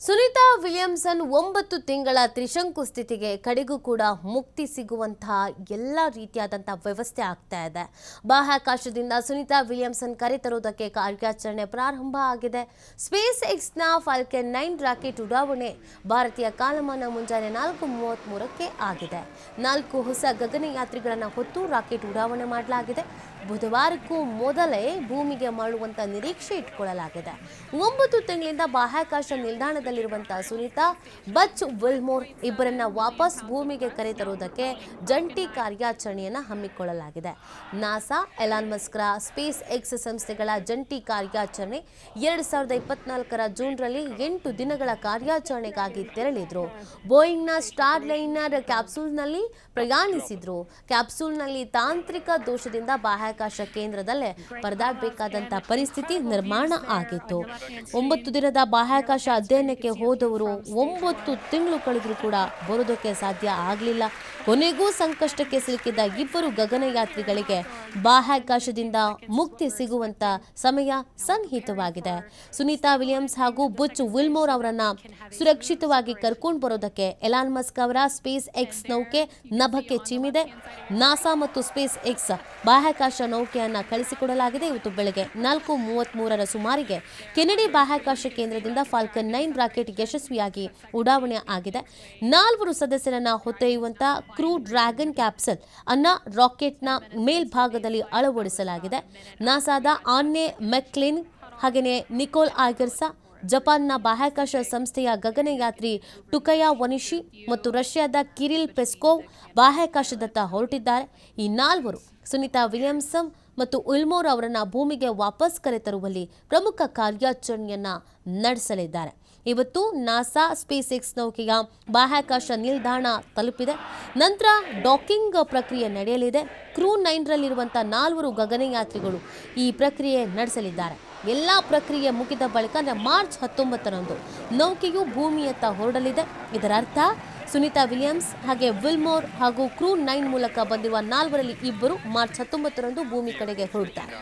Sunita Williamson ಒಂಬತ್ತು ತಿಂಗಳ ತ್ರಿಶಂಕು ಸ್ಥಿತಿಗೆ ಕಡೆಗೂ ಕೂಡ ಮುಕ್ತಿ ಸಿಗುವಂತಹ ಎಲ್ಲ ರೀತಿಯಾದಂತಹ ವ್ಯವಸ್ಥೆ ಆಗ್ತಾ ಇದೆ. ಬಾಹ್ಯಾಕಾಶದಿಂದ ಸುನೀತಾ ವಿಲಿಯಮ್ಸನ್ ಕರೆತರುವುದಕ್ಕೆ ಕಾರ್ಯಾಚರಣೆ ಪ್ರಾರಂಭ ಆಗಿದೆ. ಸ್ಪೇಸ್ ಎಕ್ಸ್ನ ಫಾಲ್ಕೆನ್ ನೈನ್ ರಾಕೆಟ್ ಉಡಾವಣೆ ಭಾರತೀಯ ಕಾಲಮಾನ ಮುಂಜಾನೆ ನಾಲ್ಕು ಮೂವತ್ತ್ಮೂರಕ್ಕೆ ಆಗಿದೆ. ನಾಲ್ಕು ಹೊಸ ಗಗನಯಾತ್ರಿಗಳನ್ನು ಹೊತ್ತು ರಾಕೆಟ್ ಉಡಾವಣೆ ಮಾಡಲಾಗಿದೆ. ಬುಧವಾರಕ್ಕೂ ಮೊದಲೇ ಭೂಮಿಗೆ ಮರಳುವಂತ ನಿರೀಕ್ಷೆ ಇಟ್ಕೊಳ್ಳಲಾಗಿದೆ. ಒಂಬತ್ತು ತಿಂಗಳಿಂದ ಬಾಹ್ಯಾಕಾಶ ನಿಲ್ದಾಣದಲ್ಲಿರುವಂತಹ ಸುನೀತಾ, ಬಚ್, ವಿಲ್ಮೋರ್ ಇಬ್ಬರನ್ನ ವಾಪಸ್ ಭೂಮಿಗೆ ಕರೆತರುವುದಕ್ಕೆ ಜಂಟಿ ಕಾರ್ಯಾಚರಣೆಯನ್ನ ಹಮ್ಮಿಕೊಳ್ಳಲಾಗಿದೆ. ನಾಸಾ, ಎಲಾನ್ ಮಸ್ಕ್ರ ಸ್ಪೇಸ್ ಎಕ್ಸ್ ಸಂಸ್ಥೆಗಳ ಜಂಟಿ ಕಾರ್ಯಾಚರಣೆ ಎರಡ್ ಸಾವಿರದ ಇಪ್ಪತ್ನಾಲ್ಕರ ಜೂನ್ರಲ್ಲಿ ಎಂಟು ದಿನಗಳ ಕಾರ್ಯಾಚರಣೆಗಾಗಿ ತೆರಳಿದ್ರು. ಬೋಯಿಂಗ್ನ ಸ್ಟಾರ್ ಲೈನರ್ ಕ್ಯಾಪ್ಸೂಲ್ನಲ್ಲಿ ಪ್ರಯಾಣಿಸಿದ್ರು. ಕ್ಯಾಪ್ಸೂಲ್ನಲ್ಲಿ ತಾಂತ್ರಿಕ ದೋಷದಿಂದ ಬಾಹ್ಯಾಕಾಶ ಕೇಂದ್ರದಲ್ಲೇ ಪರದಾಡಬೇಕಾದಂತ ಪರಿಸ್ಥಿತಿ ನಿರ್ಮಾಣ ಆಗಿತ್ತು. ಒಂಬತ್ತು ದಿನದ ಬಾಹ್ಯಾಕಾಶ ಅಧ್ಯಯನಕ್ಕೆ ಹೋದವರು ಒಂಬತ್ತು ತಿಂಗಳು ಕಳೆದರೂ ಕೂಡ ಬರೋದಕ್ಕೆ ಸಾಧ್ಯ ಆಗಲಿಲ್ಲ. ಕೊನೆಗೂ ಸಂಕಷ್ಟಕ್ಕೆ ಸಿಲುಕಿದ್ದ ಇಬ್ಬರು ಗಗನಯಾತ್ರಿಗಳಿಗೆ ಬಾಹ್ಯಾಕಾಶದಿಂದ ಮುಕ್ತಿ ಸಿಗುವಂತ ಸಮಯ ಸಂಹಿತವಾಗಿದೆ ಸುನೀತಾ ವಿಲಿಯಮ್ಸ್ ಹಾಗೂ ಬುಚ್ ವಿಲ್ಮೋರ್ ಅವರನ್ನ ಸುರಕ್ಷಿತವಾಗಿ ಕರ್ಕೊಂಡು ಬರೋದಕ್ಕೆ ಎಲಾನ್ ಮಸ್ಕ್ ಅವರ ಸ್ಪೇಸ್ ಎಕ್ಸ್ ನೌಕೆ ನಭಕ್ಕೆ ಚಿಮ್ಮಿದೆ. ನಾಸಾ ಮತ್ತು ಸ್ಪೇಸ್ ಎಕ್ಸ್ ಬಾಹ್ಯಾಕಾಶ ನೌಕೆಯನ್ನ ಕಳಿಸಿಕೊಡಲಾಗಿದೆ. ಇವತ್ತು ಬೆಳಗ್ಗೆ ನಾಲ್ಕು ಮೂವತ್ಮೂರರ ಸುಮಾರಿಗೆ ಕೆನಡಿ ಬಾಹ್ಯಾಕಾಶ ಕೇಂದ್ರದಿಂದ ಫಾಲ್ಕನ್ ನೈನ್ ರಾಕೆಟ್ ಯಶಸ್ವಿಯಾಗಿ ಉಡಾವಣೆ ಆಗಿದೆ. ನಾಲ್ವರು ಸದಸ್ಯರನ್ನ ಹೊತ್ತೊಯ್ಯುವಂತಹ ಕ್ರೂ ಡ್ರ್ಯಾಗನ್ ಕ್ಯಾಪ್ಸಲ್ ಅನ್ನ ರಾಕೆಟ್ನ ಮೇಲ್ಭಾಗದಲ್ಲಿ ಅಳವಡಿಸಲಾಗಿದೆ. ನಾಸಾದ ಆನ್ನೆ ಮೆಕ್ಲಿನ್ ಹಾಗೆಯೇ ನಿಕೋಲ್ ಆಗರ್ಸಾ ಜಪಾನ್ನ ಬಾಹ್ಯಾಕಾಶ ಸಂಸ್ಥೆಯ ಗಗನಯಾತ್ರಿ ಟುಕಯಾ ವನಿಶಿ ಮತ್ತು ರಷ್ಯಾದ ಕಿರಿಲ್ ಪೆಸ್ಕೋವ್ ಬಾಹ್ಯಾಕಾಶದತ್ತ ಹೊರಟಿದ್ದಾರೆ. ಈ ನಾಲ್ವರು ಸುನಿತಾ ವಿಲಿಯಮ್ಸನ್ ಮತ್ತು ಉಲ್ಮೋರ್ ಅವರನ್ನು ಭೂಮಿಗೆ ವಾಪಸ್ ಕರೆತರುವಲ್ಲಿ ಪ್ರಮುಖ ಕಾರ್ಯಾಚರಣೆಯನ್ನು ನಡೆಸಲಿದ್ದಾರೆ. ಇವತ್ತು ನಾಸಾ ಸ್ಪೇಸ್ ಎಕ್ಸ್ ನೌಕೆಯ ಬಾಹ್ಯಾಕಾಶ ನಿಲ್ದಾಣ ತಲುಪಿದೆ. ನಂತರ ಡಾಕಿಂಗ್ ಪ್ರಕ್ರಿಯೆ ನಡೆಯಲಿದೆ. ಕ್ರೂ ನೈನ್ರಲ್ಲಿರುವಂಥ ನಾಲ್ವರು ಗಗನಯಾತ್ರಿಗಳು ಈ ಪ್ರಕ್ರಿಯೆ ನಡೆಸಲಿದ್ದಾರೆ. ಎಲ್ಲ ಪ್ರಕ್ರಿಯೆ ಮುಗಿದ ಬಳಿಕ ಅಂದರೆ ಮಾರ್ಚ್ ಹತ್ತೊಂಬತ್ತರಂದು ನೌಕೆಯು ಭೂಮಿಯತ್ತ ಹೊರಡಲಿದೆ. ಇದರ ಅರ್ಥ ಸುನೀತಾ ವಿಲಿಯಮ್ಸ್ ಹಾಗೆ ವಿಲ್ಮೋರ್ ಹಾಗೂ ಕ್ರೂ ನೈನ್ ಮೂಲಕ ಬಂದಿರುವ ನಾಲ್ವರಲ್ಲಿ ಇಬ್ಬರು ಮಾರ್ಚ್ ಹತ್ತೊಂಬತ್ತರಂದು ಭೂಮಿ ಕಡೆಗೆ ಹೊರಡ್ತಾರೆ.